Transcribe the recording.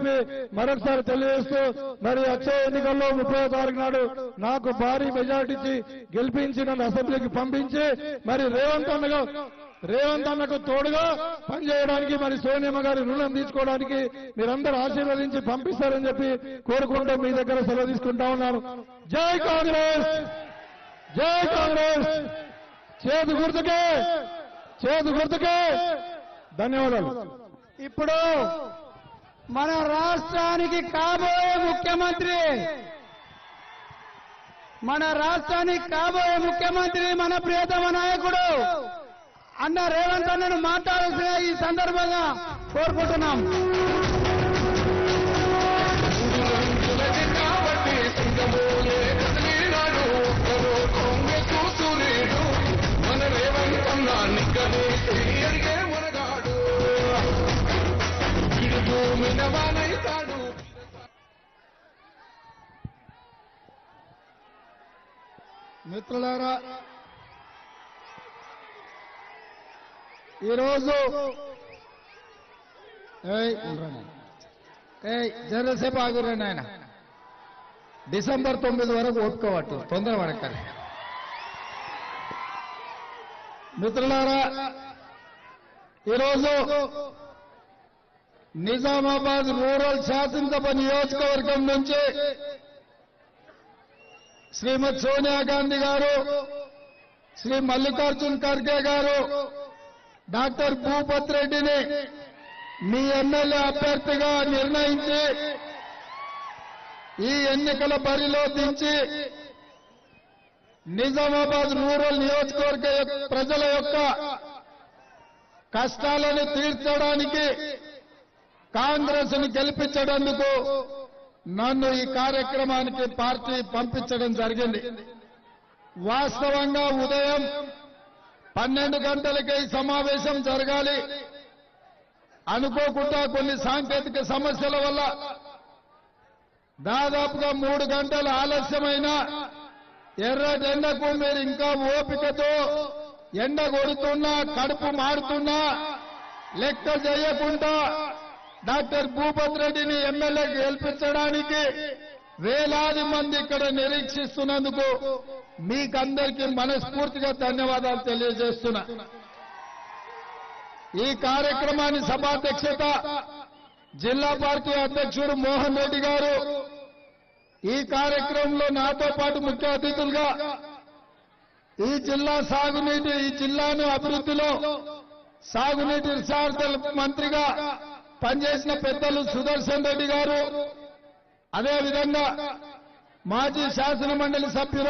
చెప్పి మరొకసారి తెలియజేస్తూ మరి వచ్చే ఎన్నికల్లో ముప్పై తారీఖు నాడు నాకు భారీ మెజార్టీ ఇచ్చి గెలిపించి నన్ను అసెంబ్లీకి పంపించి మరి రేవంత్ అన్నగా రేవంత్ అన్నకు తోడుగా పనిచేయడానికి మరి సోనియమ్మ గారి రుణం తీసుకోవడానికి మీరందరూ ఆశీర్వదించి పంపిస్తారని చెప్పి కోరుకుంటూ మీ దగ్గర సెలవు తీసుకుంటా ఉన్నాను. జై కాంగ్రెస్! జై కాంగ్రెస్! చేదు గుర్తుకే! చేదు గుర్తుకే! ధన్యవాదాలు. ఇప్పుడు మన రాష్ట్రానికి కాబోయే ముఖ్యమంత్రి. మన రాష్ట్రానికి కాబోయే ముఖ్యమంత్రి మన ప్రియతమ నాయకుడు. అన్న రేవంత్ అన్నను మాట్లాడాల్సిన ఈ సందర్భంగా కోరుకుంటున్నాం. ఇడుగు మిత్రులారా ఈరోజు ఏయ్, ఉండరా నాయన. జరసేపు ఆగురా నాయన. డిసెంబర్ తొమ్మిది వరకు ఒప్పుకోవట్టు తొందర పడకండి మిత్రులారా ఈరోజు నిజామాబాద్ రూరల్ శాసనసభ నియోజకవర్గం నుంచి శ్రీమతి సోనియా గాంధీ గారు శ్రీ మల్లికార్జున్ ఖర్గే గారు డాక్టర్ భూపత్ రెడ్డిని మీ ఎమ్మెల్యే అభ్యర్థిగా నిర్ణయించి ఈ ఎన్నికల బరిలో దించి నిజామాబాద్ రూరల్ నియోజకవర్గ ప్రజల యొక్క కష్టాలను తీర్చడానికి కాంగ్రెస్ను గెలిపించడందుకు నన్ను ఈ కార్యక్రమానికి పార్టీ పంపించడం జరిగింది. వాస్తవంగా ఉదయం పన్నెండు గంటలకే ఈ సమావేశం జరగాలి. అనుకోకుండా కొన్ని సాంకేతిక సమస్యల వల్ల దాదాపుగా మూడు గంటలు ఆలస్యమైన ఎర్రటెండకు మీరు ఇంకా ఓపికతో ఎండ కొడుతున్నా కడుపు మాడుతున్నా లెక్క చేయకుండా డాక్టర్ భూపత్ రెడ్డిని ఎమ్మెల్యే గెలిపించడానికి వేలాది మంది ఇక్కడ నిరీక్షిస్తున్నందుకు మీకందరికీ మనస్ఫూర్తిగా ధన్యవాదాలు తెలియజేస్తున్నా. ఈ కార్యక్రమాన్ని సభాధ్యక్షత జిల్లా పార్టీ అధ్యక్షుడు మోహన్ రెడ్డి గారు ఈ కార్యక్రమంలో నాతో పాటు ముఖ్య అతిథులుగా ఈ జిల్లా సాగునీటి ఈ జిల్లాను అభివృద్ధిలో సాగునీటి రిసార్టల్ మంత్రిగా పనిచేసిన పెద్దలు సుదర్శన్ రెడ్డి గారు. అదేవిధంగా మాజీ శాసనమండలి సభ్యులు